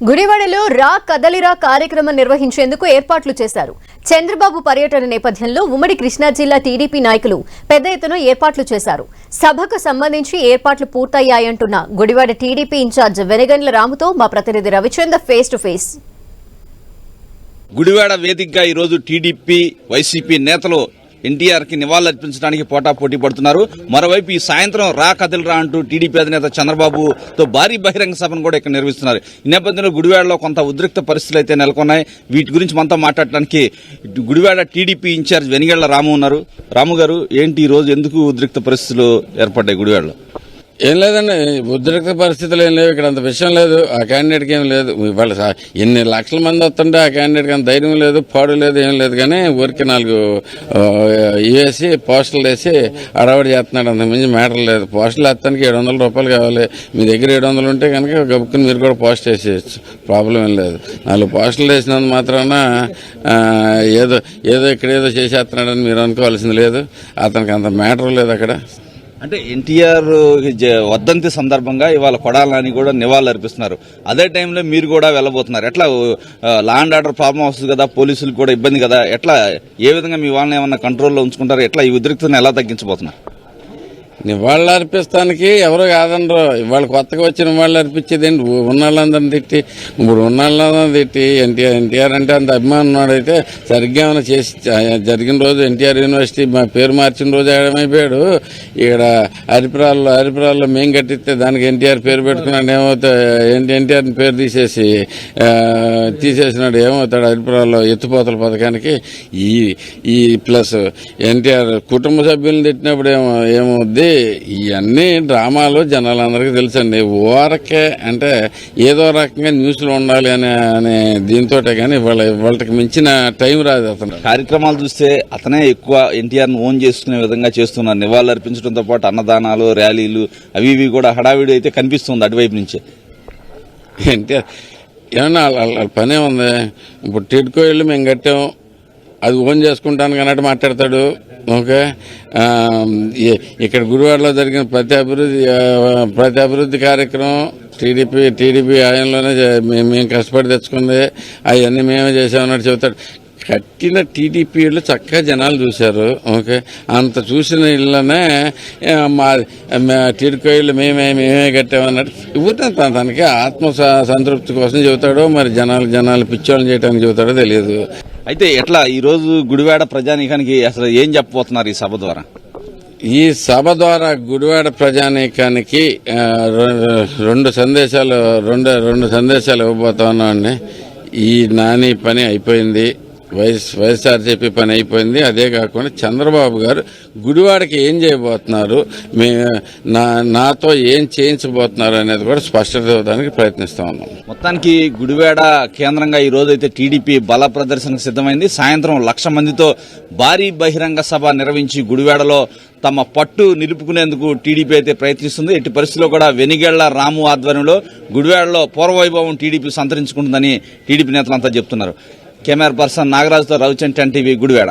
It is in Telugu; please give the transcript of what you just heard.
గుడివాడలో రా కదలిరా కార్యక్రమం నిర్వహించేందుకు ఏర్పాట్లు చేశారు. చంద్రబాబు పర్యటన నేపథ్యంలో ఉమ్మడి కృష్ణా జిల్లా టీడీపీ నాయకులు పెద్ద ఎత్తున ఏర్పాట్లు చేశారు. సభకు సంబంధించి ఏర్పాట్లు పూర్తయ్యాయంటున్న గుడివాడ టీడీపీ ఇన్ఛార్జ్ వెనగండ్ల రాముతో మా ప్రతినిధి Ravichandra face to face. Gudivada వేదికగా ఈరోజు టీడీపీ వైసీపీ నేతలు ఎన్టీఆర్కి నివాళులర్పించడానికి పోటాపోటీ పడుతున్నారు. మరోవైపు ఈ సాయంత్రం రా కథలరా అంటూ టీడీపీ అధినేత చంద్రబాబుతో భారీ బహిరంగ సభను కూడా ఇక్కడ నిర్వహిస్తున్నారు. ఈ నేపథ్యంలో గుడివాడలో కొంత ఉద్రిక్త పరిస్థితులు అయితే నెలకొన్నాయి. వీటి గురించి మనతో మాట్లాడటానికి గుడివాడ టీడీపీ ఇన్ఛార్జ్ వెనిగళ్ళ రాము ఉన్నారు. రాము గారు ఏంటి ఈ రోజు ఎందుకు ఉద్రిక్త పరిస్థితులు ఏర్పడ్డాయి గుడివాడలో? ఏం లేదండి ఉద్రిక్త పరిస్థితులు ఏం లేవు ఇక్కడ అంత విషయం లేదు ఆ క్యాండిడేట్కి ఏం లేదు. ఇవాళ సా- ఎన్ని లక్షల మంది వస్తుంటే ఆ క్యాండిడేట్కి అంత ధైర్యం లేదు పాడు లేదు ఏం లేదు కానీ ఊరికి నాలుగు వేసి పోస్టర్లు వేసి అడవాడు చేస్తున్నాడు అంత మించి మ్యాటర్ లేదు. పోస్టర్లు వేస్తానికి ఏడు వందల రూపాయలు కావాలి. మీ దగ్గర ఏడు వందలు ఉంటే కనుక గబుక్కుని మీరు కూడా పోస్ట్ వేసేయచ్చు. ప్రాబ్లం ఏం లేదు. నాలుగు పోస్టర్లు వేసినంత మాత్రాన ఏదో ఏదో ఇక్కడ ఏదో చేసేస్తున్నాడని మీరు అనుకోవాల్సింది లేదు. అతనికి అంత మ్యాటర్ లేదు అక్కడ. అంటే ఎన్టీఆర్ జ- సందర్భంగా ఇవాళ కొడాలని కూడా నివాళులు అర్పిస్తున్నారు. అదే టైంలో మీరు కూడా వెళ్ళబోతున్నారు. ఎట్లా లా అండ్ ఆర్డర్ ప్రాబ్లం వస్తుంది కదా పోలీసులకు కూడా ఇబ్బంది కదా ఎట్లా ఏ విధంగా మీ వాళ్ళని ఏమన్నా కంట్రోల్లో ఉంచుకుంటారు ఎట్లా ఈ ఉద్రిక్తను ఎలా తగ్గించబోతున్నారు? నివాళులు అర్పిస్తానికి ఎవరు కాదనరు. ఇవాళ కొత్తగా వచ్చిన వాళ్ళు అర్పించేదండి ఉన్న ఉన్నాళ్ళందరిని తిట్టి ఇప్పుడు ఉన్నాళ్ళందరిని తిట్టి ఎన్టీఆర్ ఎన్టీఆర్ అంటే అంత అభిమానం అయితే సరిగ్గా ఏమైనా చేసి జరిగిన రోజు ఎన్టీఆర్ యూనివర్సిటీ మా పేరు మార్చిన రోజు ఏమైపోయాడు ఇక్కడ హరిపురాల్లో హరిపురాల్లో మేము కట్టిస్తే దానికి ఎన్టీఆర్ పేరు పెట్టుకున్నాడు ఏమవుతాడు ఎన్టీఆర్ పేరు తీసేసి తీసేసినాడు ఏమవుతాడు హరిపురాల్లో ఎత్తుపోతల పథకానికి? ఈ ఈ ప్లస్ ఎన్టీఆర్ కుటుంబ సభ్యులను తిట్టినప్పుడు ఏమో ఏమవుద్ది? ఇవన్నీ డ్రామాలు జనాలందరికీ తెలుసండి. ఊరకే అంటే ఏదో రకంగా న్యూస్లో ఉండాలి అనే అనే దీంతో కానీ వాళ్ళ వాళ్ళకి మించిన టైం రాదు అతను కార్యక్రమాలు చూస్తే అతనే ఎక్కువ ఎన్టీఆర్ను ఓన్ చేసుకునే విధంగా చేస్తున్నారు. నివాళులు అర్పించడంతో పాటు అన్నదానాలు ర్యాలీలు అవి ఇవి కూడా హడావిడి అయితే కనిపిస్తుంది అటువైపు నుంచి. ఎన్టీఆర్ ఏమన్నా వాళ్ళ వాళ్ళ- వాళ్ళ పనే ఉంది. ఇప్పుడు టిడ్కో ఇల్లు మేము కట్టాం. అది ఓన్ చేసుకుంటాను అన్నట్టు మాట్లాడతాడు. ఓకే? ఇక్కడ గురువాడలో జరిగిన ప్రతి అభివృద్ధి ప్రతి అభివృద్ధి కార్యక్రమం టీడీపీ టీడీపీ ఆయంలోనే మేము మేము కష్టపడి తెచ్చుకుంది. అవన్నీ మేమే చేసామన్నట్టు చెబుతాడు. కట్టిన టీడీపీ ఇళ్ళు చక్కగా జనాలు చూశారు. ఓకే? అంత చూసిన ఇళ్ళనే మా మా టీడీపీ ఇళ్ళు మేమే మేమే కట్టామన్నట్టు ఇవ్వటం తన- తనకి ఆత్మ స- సంతృప్తి కోసం చెబుతాడో మరి జనాలు జనాలు పిచ్చోళ్ళని చేయడానికి చెబుతాడో తెలియదు. అయితే ఎట్లా ఈరోజు గుడివాడ ప్రజానీకానికి అసలు ఏం చెప్పబోతున్నారు ఈ సభ ద్వారా? ఈ సభ ద్వారా గుడివాడ ప్రజానీకానికి రెండు సందేశాలు రెండు రెండు సందేశాలు ఇవ్వబోతా ఉన్నామండి. ఈ నాని పని అయిపోయింది. వైఎస్ వైఎస్ఆర్సీపీ పని అయిపోయింది. అదే కాకుండా చంద్రబాబు గారు గుడివాడకి ఏం చేయబోతున్నారు? మే నా నాతో ఏం చేయించబోతున్నారు అనేది కూడా స్పష్టత ఇవ్వడానికి ప్రయత్నిస్తా ఉన్నాం. మొత్తానికి గుడివాడ కేంద్రంగా ఈ రోజు అయితే టీడీపీ బల ప్రదర్శనకు సిద్ధమైంది. సాయంత్రం లక్ష మందితో భారీ బహిరంగ సభ నిర్వహించి గుడివాడలో తమ పట్టు నిలుపుకునేందుకు టీడీపీ అయితే ప్రయత్నిస్తుంది. ఎట్టి పరిస్థితుల్లో కూడా వెనిగళ్ళ రాము ఆధ్వర్యంలో గుడివాడలో పూర్వవైభవం టీడీపీ సంతరించుకుంటుందని టీడీపీ నేతలంతా చెప్తున్నారు. కెమెరా పర్సన్ నాగరాజుతో రవిచంద్ టీవీ గుడివాడ.